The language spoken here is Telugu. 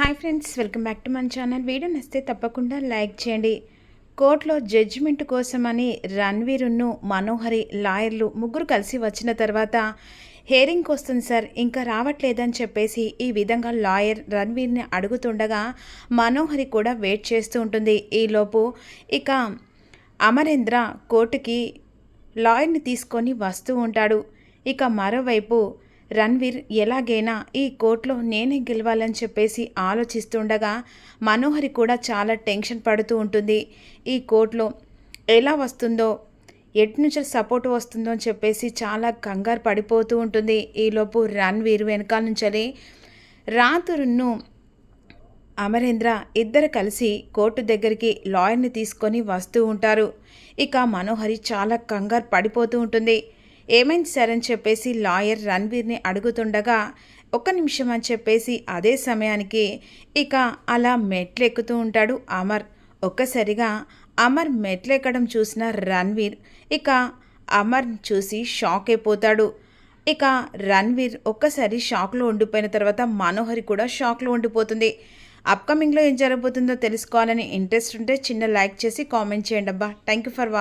Hi friends welcome back to మన ఛానల్ వీడియో నచ్చితే తప్పకుండా లైక్ చేయండి. కోర్టులో జడ్జిమెంట్ కోసమని రణ్వీరును మనోహరి లాయర్లు ముగ్గురు కలిసి వచ్చిన తర్వాత హేరింగ్కి వస్తుంది సార్ ఇంకా రావట్లేదని చెప్పేసి ఈ విధంగా లాయర్ రణ్వీర్ని అడుగుతుండగా మనోహరి కూడా వెయిట్ చేస్తూ ఉంటుంది. ఈలోపు ఇక అమరేంద్ర కోర్టుకి లాయర్ని తీసుకొని వస్తూ ఉంటాడు. ఇక మరోవైపు రణ్వీర్ ఎలాగైనా ఈ కోర్టులో నేనే గెలవాలని చెప్పేసి ఆలోచిస్తుండగా మనోహరి కూడా చాలా టెన్షన్ పడుతూ ఉంటుంది. ఈ కోర్టులో ఎలా వస్తుందో ఎటు నుంచి సపోర్ట్ వస్తుందో అని చెప్పేసి చాలా కంగారు పడిపోతూ ఉంటుంది. ఈలోపు రణ్వీర్ వెనకాల నుంచి రాతురును అమరేంద్ర ఇద్దరు కలిసి కోర్టు దగ్గరికి లాయర్ని తీసుకొని వస్తూ ఉంటారు. ఇక మనోహరి చాలా కంగారు పడిపోతూ ఉంటుంది. ఏమైంది సార్ అని చెప్పేసి లాయర్ రణ్వీర్ని అడుగుతుండగా ఒక్క నిమిషం అని చెప్పేసి అదే సమయానికి ఇక అలా మెట్లు ఎక్కుతూ ఉంటాడు అమర్. ఒక్కసారిగా అమర్ మెట్లు ఎక్కడం చూసిన రణ్వీర్ ఇక అమర్ చూసి షాక్ అయిపోతాడు. ఇక రణ్వీర్ ఒక్కసారి షాక్లో ఉండిపోయిన తర్వాత మనోహరి కూడా షాక్లో ఉండిపోతుంది. అప్కమింగ్లో ఏం జరగబోతుందో తెలుసుకోవాలని ఇంట్రెస్ట్ ఉంటే చిన్న లైక్ చేసి కామెంట్ చేయండి అబ్బా థ్యాంక్ యూ ఫర్ వాచ్.